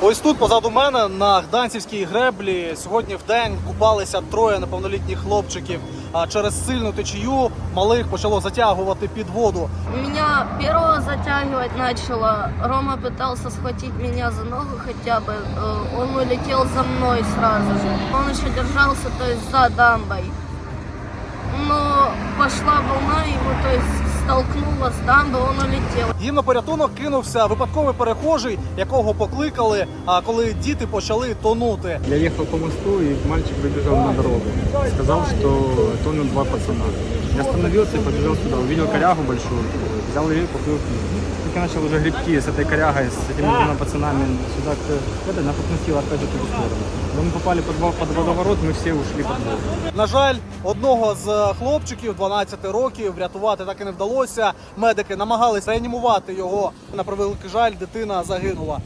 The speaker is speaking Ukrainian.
Ось тут позаду мене на Гданцівській греблі сьогодні в день купалися троє неповнолітніх хлопчиків. А через сильну течію малих почало затягувати під воду. Меня первого затягивать начало. Рома пытался схватить меня за ногу хотя бы. Э, Он улетел за мной сразу же. Он еще держался, то есть за дамбой. Но пошла волна, его то есть столкнула с дамбы, он улетел. Їм на порятунок кинувся випадковий перехожий, якого покликали. А коли діти почали тонути. Я їхав по мосту, і мальчик вибіжав на дорогу. Сказав, що тонуть два пацана. Я остановился і побіжав сюди. Увидел корягу большую, взял ее и поплыл к ним. Только я начал уже грибки с этой корягой, с этими двумя пацанами сюда, к это, нас относило опять же в ту сторону. Когда мы попали под, во- под водоворот, мы все ушли под воду. На жаль, одного з хлопчиків 12 років врятувати так і не вдалося. Медики намагались реанімувати його. На превеликий жаль, дитина загинула.